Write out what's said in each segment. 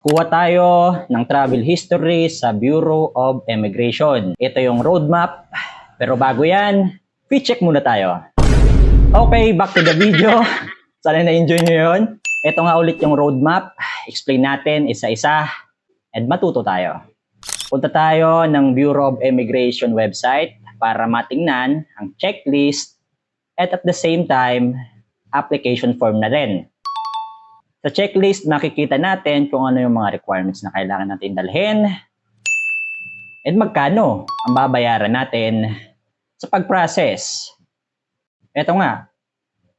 Kuha tayo ng travel history sa Bureau of Immigration. Ito yung roadmap. Pero bago yan, check muna tayo. Okay, back to the video. Sana na-enjoy nyo yun. Ito nga ulit yung roadmap. Explain natin isa-isa and matuto tayo. Punta tayo ng Bureau of Immigration website para matingnan ang checklist at at the same time, application form na rin. Sa checklist, makikita natin kung ano yung mga requirements na kailangan natin dalhin and magkano ang babayaran natin sa pag-process. Ito nga,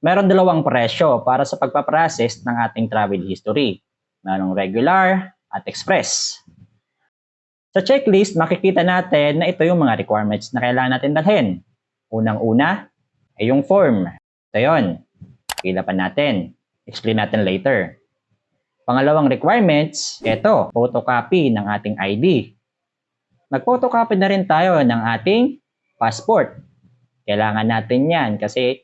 meron dalawang presyo para sa pagpaprocess ng ating travel history. Merong regular at express. Sa checklist, makikita natin na ito yung mga requirements na kailangan natin dalhin. Unang-una ay yung form. Ito yun. Pila pa natin. Explain natin later. Pangalawang requirements, ito, photocopy ng ating ID. Mag-photocopy na rin tayo ng ating passport. Kailangan natin yan kasi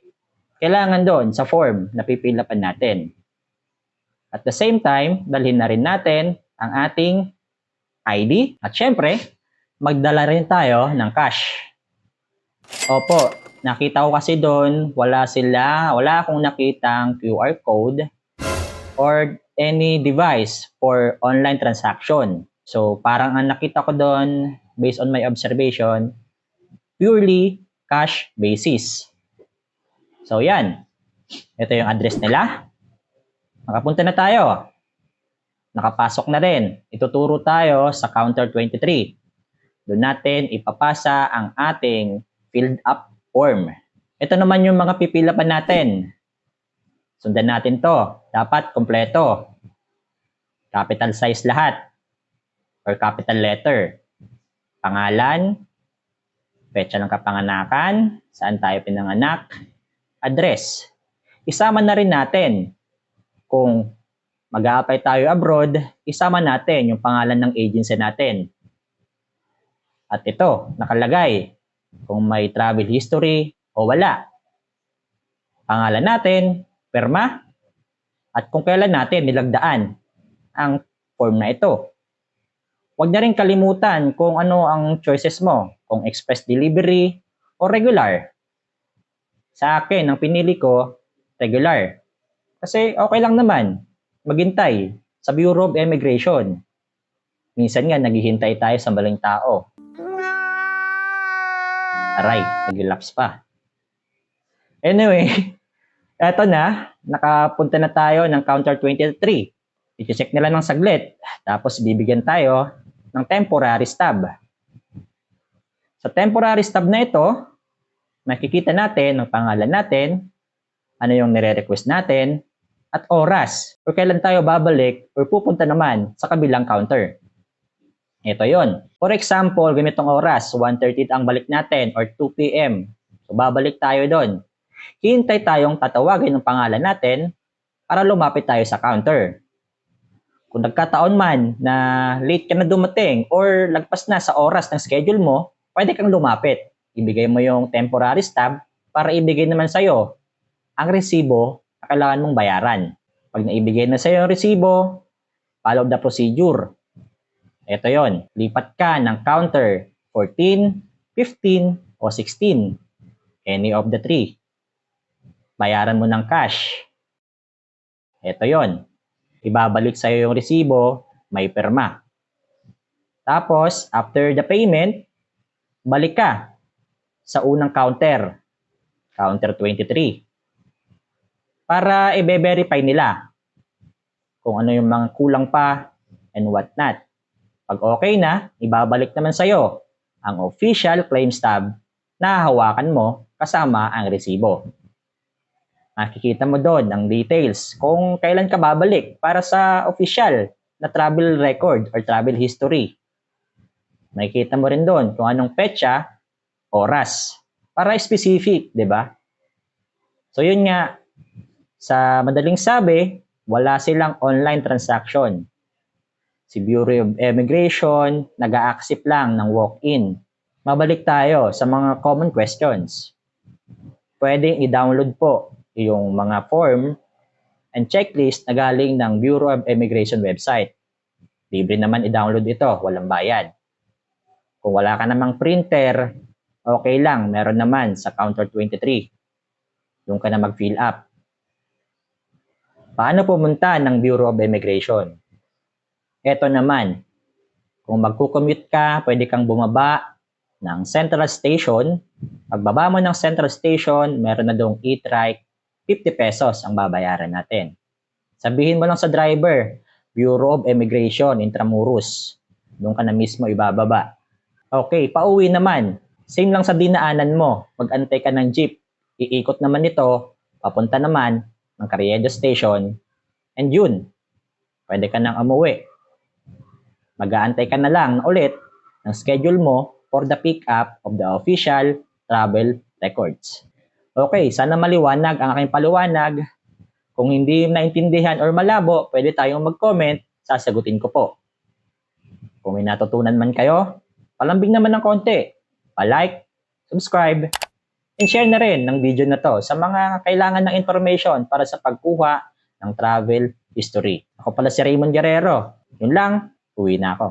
kailangan doon sa form na pipila pa natin. At the same time, dalhin na rin natin ang ating ID. At syempre, magdala rin tayo ng cash. Opo, nakita ko kasi doon, wala sila, wala akong nakitang QR code or any device for online transaction. So, parang ang nakita ko doon, based on my observation, purely cash basis. So, yan. Ito yung address nila. Nakapunta na tayo. Nakapasok na rin. Ituturo tayo sa counter 23. Doon natin ipapasa ang ating filled up form. Ito naman yung mga pipila pa natin. Sundan natin to. Dapat kompleto. Capital size lahat. Or capital letter. Pangalan. Petsa ng kapanganakan. Saan tayo pinanganak. Address. Isama na rin natin. Kung mag-a-apply tayo abroad, isama natin yung pangalan ng agency natin. At ito, nakalagay kung may travel history o wala. Pangalan natin, perma, at kung kailan natin nilagdaan ang form na ito. Huwag na rin kalimutan kung ano ang choices mo, kung express delivery o regular. Sa akin, ang pinili ko, regular. Kasi okay lang naman, maghintay sa Bureau of Immigration. Minsan nga, naghihintay tayo sa maling tao. Aray, nag-relapse pa. Anyway, eto na, nakapunta na tayo ng counter 23. I-check nila ng saglit, tapos bibigyan tayo ng temporary stub. Sa temporary stub na ito, makikita natin ang pangalan natin, ano yung nire-request natin, at oras, o kailan tayo babalik or pupunta naman sa kabilang counter. Ito yon. For example, ganitong oras, 1.30 ang balik natin or 2 p.m. So, babalik tayo doon. Hintay tayong tatawagin ng pangalan natin para lumapit tayo sa counter. Kung nagkataon man na late ka na dumating or lagpas na sa oras ng schedule mo, pwede kang lumapit. Ibigay mo yung temporary stub para ibigay naman sa'yo ang resibo na kailangan mong bayaran. Pag naibigay na sa'yo yung resibo, follow the procedure. Ito yon, lipat ka ng counter 14, 15, o 16. Any of the three. Bayaran mo ng cash. Ito yon. Ibabalik sa'yo yung resibo, may perma. Tapos, after the payment, balik ka sa unang counter, counter 23, para i-verify nila kung ano yung mga kulang pa and what not. Pag okay na, ibabalik naman sa'yo ang official claim stub na hawakan mo kasama ang resibo. Makikita mo doon ang details kung kailan ka babalik para sa official na travel record or travel history. Makikita mo rin doon kung anong petsa, oras, para specific, di ba? So yun nga, sa madaling sabi, wala silang online transaction si Bureau of Immigration, nag accept lang ng walk-in. Mabalik tayo sa mga common questions. Pwedeng i-download po yung mga form and checklist na galing ng Bureau of Immigration website. Libre naman i-download ito, walang bayad. Kung wala ka namang printer, okay lang, meron naman sa Counter 23. Doon ka na mag-fill up. Paano pumunta ng Bureau of Immigration? Ito naman, kung magkukommute ka, pwede kang bumaba ng Central Station. Pagbaba mo ng Central Station, meron na doong e-trike, 50 pesos ang babayaran natin. Sabihin mo lang sa driver, Bureau of Immigration, Intramuros. Doon ka na mismo ibababa. Okay, pauwi naman. Same lang sa dinaanan mo. Mag-antay ka ng jeep. Iikot naman ito, papunta naman ng Carriedo Station. And yun, pwede ka nang umuwi. Mag-aantay ka na lang ulit ng schedule mo for the pick-up of the official travel records. Okay, sana maliwanag ang aking paliwanag. Kung hindi naintindihan or malabo, pwede tayong mag-comment, sasagutin ko po. Kung may natutunan man kayo, palambing naman ng konti. Pa-like, subscribe, and share na rin ng video na to sa mga kailangan ng information para sa pagkuha ng travel history. Ako pala si Raymond Guerrero. Yun lang, uwi na ako.